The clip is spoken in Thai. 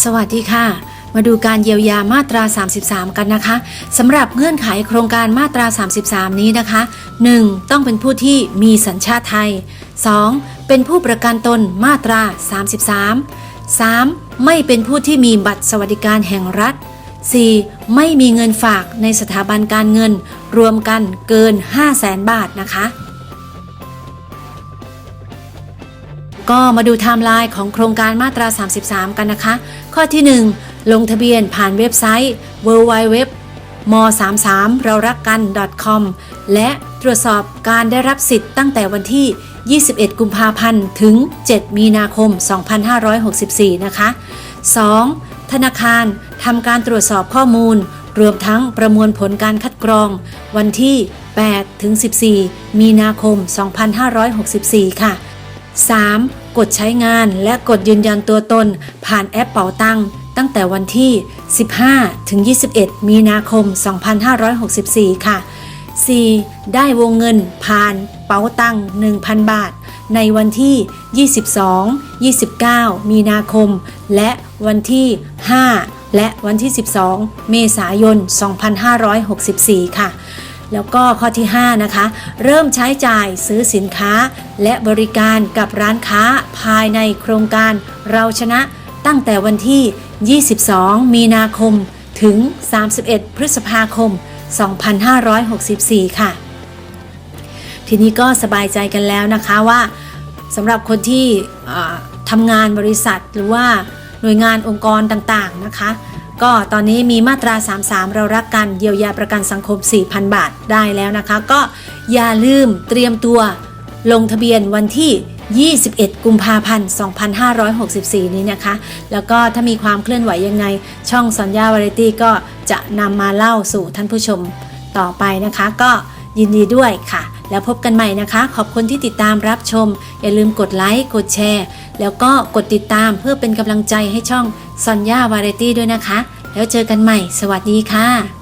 สวัสดีค่ะ มาดูการเยียวยามาตรา 33 กันนะคะสำหรับเงื่อนไขโครงการมาตรา 33 นี้นะคะ 1. ต้องเป็นผู้ที่มีสัญชาติไทย 2. เป็นผู้ประกันตนมาตรา 33 3. ไม่เป็นผู้ที่มีบัตรสวัสดิการแห่งรัฐ 4. ไม่มีเงินฝากในสถาบันการเงิน รวมกันเกิน 5 0 0แสนบาทนะคะ ก็มาดูไทม์ไลน์ของโครงการมาตรา 33 กันนะคะ ข้อที่ 1 ลงทะเบียนผ่านเว็บไซต์ www m 33เรารักกัน .com และตรวจสอบการได้รับสิทธิ์ตั้งแต่วันที่ 21 กุมภาพันธ์ ถึง 7 มีนาคม 2564 นะคะ 2. ธนาคารทำการตรวจสอบข้อมูล รวมทั้งประมวลผลการคัดกรอง วันที่ 8 ถึง 14 มีนาคม 2564 ค่ะ 3. กดใช้งานและกดยืนยันตัวตน ผ่านแอปเป๋าตังตั้งแต่วันที่ 15 ถึง 21 มีนาคม 2564 ค่ะ 4. ได้วงเงินผ่านเป๋าตัง1,000 บาท ในวันที่ 22 29 มีนาคม และวันที่ 5 และวันที่ 12 เมษายน 2564 ค่ะ แล้วก็ข้อที่ 5 นะคะ เริ่มใช้จ่ายซื้อสินค้า และบริการกับร้านค้าภายในโครงการเราชนะตั้งแต่วันที่ 22 มีนาคม ถึง 31 พฤษภาคม 2564 ค่ะ ทีนี้ก็สบายใจกันแล้วนะคะว่าสำหรับคนที่ทำงานบริษัทหรือว่าหน่วยงานองค์กรต่างๆนะคะ ก็ตอนนี้มีมาตรา 33 เรารักกันเยียวยาประกันสังคม 4,000 บาทได้แล้วนะคะ ก็อย่าลืมเตรียมตัวลงทะเบียนวันที่ 21 กุมภาพันธ์ 2564 นี้นะคะ แล้วก็ถ้ามีความเคลื่อนไหวยังไง ช่องสัญญาวาไรตี้ก็จะนำมาเล่าสู่ท่านผู้ชมต่อไปนะคะ ก็ยินดีด้วยค่ะ แล้วพบกันใหม่นะคะ ขอบคุณที่ติดตามรับชม อย่าลืมกดไลค์กดแชร์ แล้วก็กดติดตามเพื่อเป็นกำลังใจให้ช่องซอนย่าวาไรตี้ด้วยนะคะ แล้วเจอกันใหม่ สวัสดีค่ะ